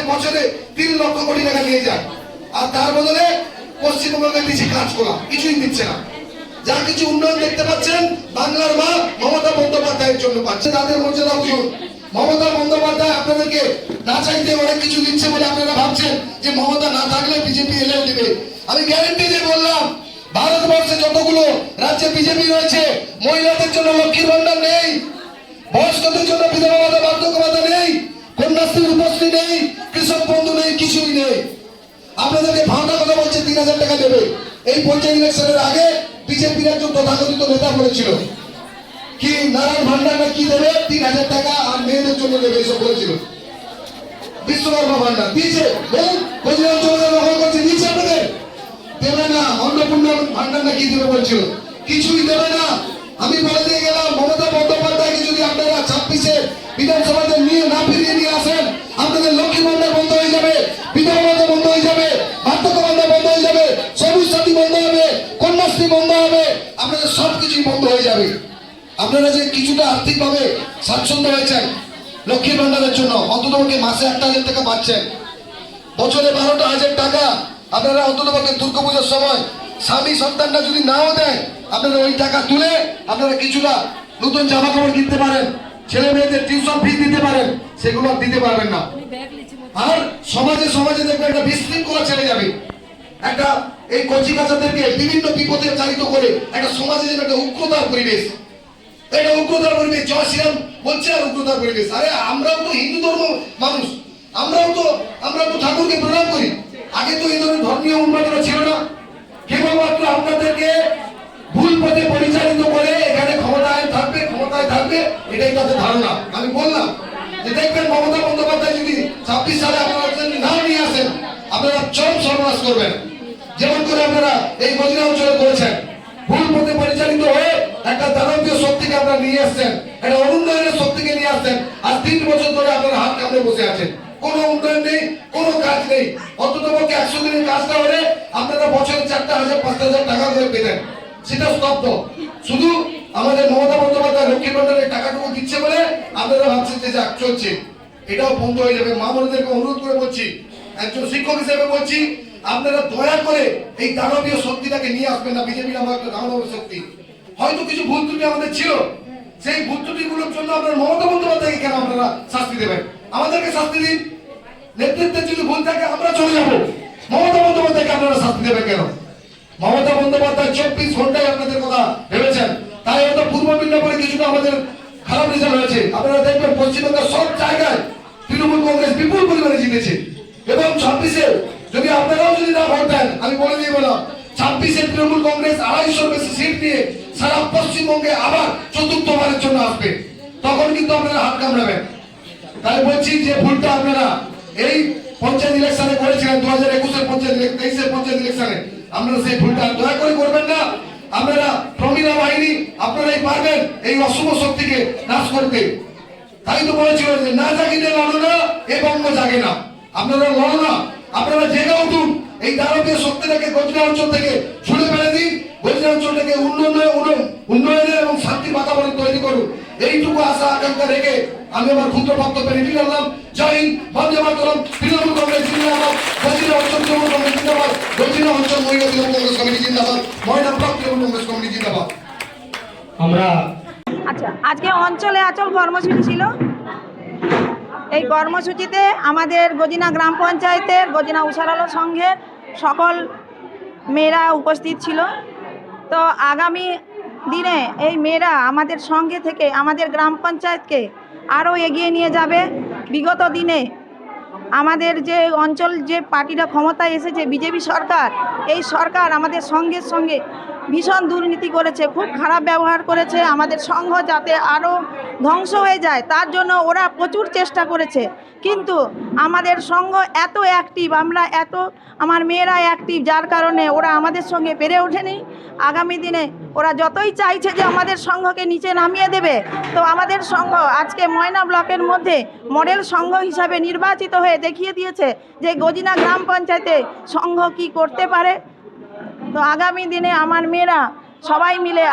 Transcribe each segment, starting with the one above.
প্রায় বছরে তিন লক্ষ কোটি টাকা নিয়ে যায়। আর তার বদলে পশ্চিমবঙ্গের দিচ্ছে কাজ করা, কিছুই দিচ্ছে না। যা কিছু উন্নয়ন দেখতে পাচ্ছেন, বাংলার মা মমতা বন্দ্যোপাধ্যায়ের জন্য পাচ্ছে। তাদের মর্যাদা উঠুন মমতা বন্দ্যোপাধ্যায় আপনাদেরকে না চাইতে অনেক কিছু দিচ্ছে বলে আপনারা ভাবছেন যে মমতা না থাকলে বিজেপি এলেও দিবে। আমি গ্যারেন্টি দিয়ে বললাম, ভারতবর্ষে যতগুলো রাজ্যে বিজেপি রয়েছে, মহিলাদের জন্য লক্ষ্মীর ভান্ডার নেই, বয়স্কদের জন্য বিধবা ভাতা, বার্ধক্য ভাতা নেই কন্যাশ্রী রূপশ্রী নেই কৃষক বন্ধু নেই, কিছুই নেই। আপনাদেরকে ভাঙা কথা বলছে, তিন হাজার টাকা দেবে। এই পঞ্চায়েত ইলেকশনের আগে বিজেপির একজন তথাকথিত নেতা বলেছিল। কি, নারায়ণ ভান্ডার না কি দেবে? তিন হাজার টাকা আর মেয়েদের জন্য দেবে এসব বলেছিল। বিশ্বকর্মা ভান্ডার দিয়েছে। বলুন করছে, দিয়েছে দেবে না, অন্নপূর্ণা ভান্ডার না কি দেবে বলছিল। কিছুই দেবে না। আমি বলে দিয়ে গেলাম, মমতা বন্দ্যোপাধ্যায়কে যদি আপনারা ছাব্বিশে বিধানসভাতে নিয়ে না ফিরিয়ে নিয়ে আসেন আপনাদের লক্ষ্মী ভান্ডার বন্ধ হয়ে যাবে, বিধবা ভাতা বন্ধ হয়ে যাবে, বার্ধক্য ভান্ডার বন্ধ হয়ে যাবে, সবুজ সাথী বন্ধ হবে, কন্যাশ্রী বন্ধ হবে, আপনাদের সব কিছুই বন্ধ হয়ে যাবে। আপনারা যে কিছুটা আর্থিকভাবে স্বাচ্ছন্দ্য হয়েছেন লক্ষ্মী ভান্ডারের জন্য, অন্তত মাসে একটা হাজার টাকা পাচ্ছেন। বছরে বারোটা হাজার টাকা আপনারা অন্তত পক্ষে দুর্গাপূজার সময় স্বামী সন্তানটা যদি নাও দেয়, আপনারা ওই টাকা তুলে আপনারা কিছুটা নতুন জামা কাপড় কিনতে পারেন। ছেলে মেয়েদের টিউশন ফি দিতে পারেন সেগুলো দিতে পারবেন না। আর সমাজে সমাজে দেখবেন একটা বিশৃঙ্খলা ছেড়ে যাবে। একটা এই কচি কাচাদেরকে বিভিন্ন বিপদে চালিত করে একটা সমাজে যেন একটা উগ্রতার পরিবেশ। এটা উগ্রতার পরিবেশ জয় শ্রীরাম বলছে আর উগ্রতার পরিবেশ। আরে আমরাও তো হিন্দু ধর্ম মানুষ আমরাও তো আমরা তো ঠাকুরকে প্রণাম করি। আগে তো এই ধরনের ধর্মীয় উন্মাদনা ছিল না। কেবলমাত্র আপনাদেরকে ভুল পথে পরিচালিত করে ক্ষমতায় থাকবে, এটাই তাদের ধারণা। আমি বললাম যে দেখবেন মমতা বন্দ্যোপাধ্যায় যদি ছাব্বিশ সালে আপনারা যদি না নিয়ে আসেন, আপনারা চরম সর্বনাশ করবেন। যেমন করে আপনারা এই মদিনা অঞ্চলে করেছেন। ভুল পথে পরিচালিত হয়ে একটা দানবীয় শক্তিকে আপনারা নিয়ে আসছেন একটা অনুন্নয়নের শক্তিকে নিয়ে আসছেন। আর তিন বছর ধরে আপনারা হাত কামড়ে বসে আছেন। কোনো উন্নয়ন নেই, কোনো কাজ নেই। অন্তত পক্ষে একশো দিনের কাজটা হলে আপনারা বছরে চারটা হাজার, পাঁচটা হাজার টাকা করে পেতেন। সেটা স্তব্ধ। শুধু আমাদের মমতা বন্দ্যোপাধ্যায় লক্ষ্মী ভান্ডারের টাকাটুকু দিচ্ছে বলে আপনারা ভাবছেন যে যাক, চলছে। এটাও বন্ধ হয়ে যাবে। মা বোনদেরকে অনুরোধ করে বলছি, একজন শিক্ষক হিসেবে বলছি, আপনারা দয়া করে এই দানবীয় শক্তিটাকে নিয়ে আসবেন না। বিজেপির আমার একটা দানবীয় শক্তি। হয়তো কিছু ভুল ত্রুটি আমাদের ছিল। সেই ভুল ত্রুটিগুলোর জন্য আপনারা মমতা বন্দ্যোপাধ্যায়কে কেন আপনারা শাস্তি দেবেন? আমাদেরকে শাস্তি দিন। নেতৃত্বের যদি ভুল থাকে, আমরা চলে যাব। মমতা বন্দ্যোপাধ্যায়কে আপনারা শাস্তি দেবেন কেন? মমতা বন্দ্যোপাধ্যায় চব্বিশ ঘন্টায় আপনাদের কথা ভেবেছেন। তাই হয়তো পূর্ব মিদনাপুরে কিছুটা আমাদের খারাপ রেজাল্ট হয়েছে। আপনারা দেখবেন পশ্চিমবঙ্গের সব জায়গায় তৃণমূল কংগ্রেস বিপুল পরিমাণে জিতেছে। এবং ছাব্বিশে যদি আপনারাও যদি না ভোট দেন, আমি বলে দিয়ে বললাম, ছাব্বিশে তৃণমূল কংগ্রেস আড়াইশোর বেশি সিট নিয়ে সারা পশ্চিমবঙ্গে আবার চতুর্থবারের জন্য আসবে। তখন কিন্তু আপনারা হাত কামড়াবেন। তাই বলছি যে ভুলটা আপনারা এই পঞ্চায়েত ইলেকশনে করেছিলেন দু হাজার একুশের পঞ্চায়েত তেইশের পঞ্চায়েত ইলেকশনে। আপনারা সেই ভুলটা দয়া করে করবেন না। আপনারা প্রমিলা বাহিনী, আপনারাই পারবেন এই অশুভ শক্তিকে নাশ করতে। তাই তো বলেছিল যে না জাগিলে লড়ো না, এ বঙ্গ জাগে না। আপনারা লড়ো না, আপনারা জেগে উঠুন। এই দানবীয় শক্তিটাকে গজরা অঞ্চল থেকে ছুড়ে ফেলে দিন। গজনা অঞ্চলটাকে উন্নয়ন- উন্নয়নের এবং শান্তি বাতাবরণ তৈরি করুন। এইটুকু আশা আকাঙ্ক্ষা রেখে আমি আমার ক্ষুদ্র বক্তব্য রেডি করলাম। জয় হিন্দ বন্দে মাতরম তৃণমূল কংগ্রেস জিন্দাবাদ গজিনা অঞ্চল তৃণমূল কংগ্রেস জিন্দাবাদ গজিনা অঞ্চল মহিলা তৃণমূল কংগ্রেস কমিটি জিন্দাবাদ মহিলা ব্লক তৃণমূল কংগ্রেস কমিটি জিন্দাবাদ। আমরা আচ্ছা আজকে অঞ্চলে আচল কর্মসূচি ছিল। এই কর্মসূচিতে আমাদের গজিনা গ্রাম পঞ্চায়েতের গজিনা উষারালো সংঘের সকল মেয়েরা উপস্থিত ছিল। তো আগামী দিনে এই মেয়েরা আমাদের সঙ্গে থেকে আমাদের গ্রাম পঞ্চায়েতকে আরও এগিয়ে নিয়ে যাবে। বিগত দিনে আমাদের যে অঞ্চল যে পার্টিটা ক্ষমতায় এসেছে বিজেপি সরকার, এই সরকার আমাদের সঙ্গে সঙ্গে ভীষণ দুর্নীতি করেছে, খুব খারাপ ব্যবহার করেছে, আমাদের সংঘ যাতে আরও ধ্বংস হয়ে যায়, তার জন্য ওরা প্রচুর চেষ্টা করেছে। কিন্তু আমাদের সংঘ এত অ্যাক্টিভ আমরা এত, আমার মেয়েরা অ্যাক্টিভ যার কারণে ওরা আমাদের সঙ্গে পেরে ওঠেনি। আগামী দিনে ওরা যতই চাইছে যে আমাদের সংঘকে নিচে নামিয়ে দেবে, তো আমাদের সংঘ আজকে ময়না ব্লকের মধ্যে মডেল সংঘ হিসাবে নির্বাচিত হয়ে দেখিয়ে দিয়েছে যে গজিনা গ্রাম পঞ্চায়েতে সংঘ কি করতে পারে। তো আগামী দিনে আমার মেয়েরা সবাই মিলে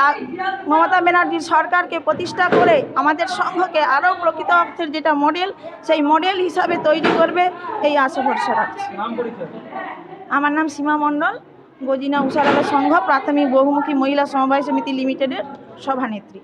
মমতা ব্যানার্জির সরকারকে প্রতিষ্ঠা করে আমাদের সংঘকে আরও প্রকৃত অর্থের যেটা মডেল সেই মডেল হিসাবে তৈরি করবে এই আশা ভরসা রাখছি। আমার নাম সীমা মণ্ডল গজিনা উষারালা সংঘ প্রাথমিক বহুমুখী মহিলা সমবায় সমিতি লিমিটেডের সভানেত্রী।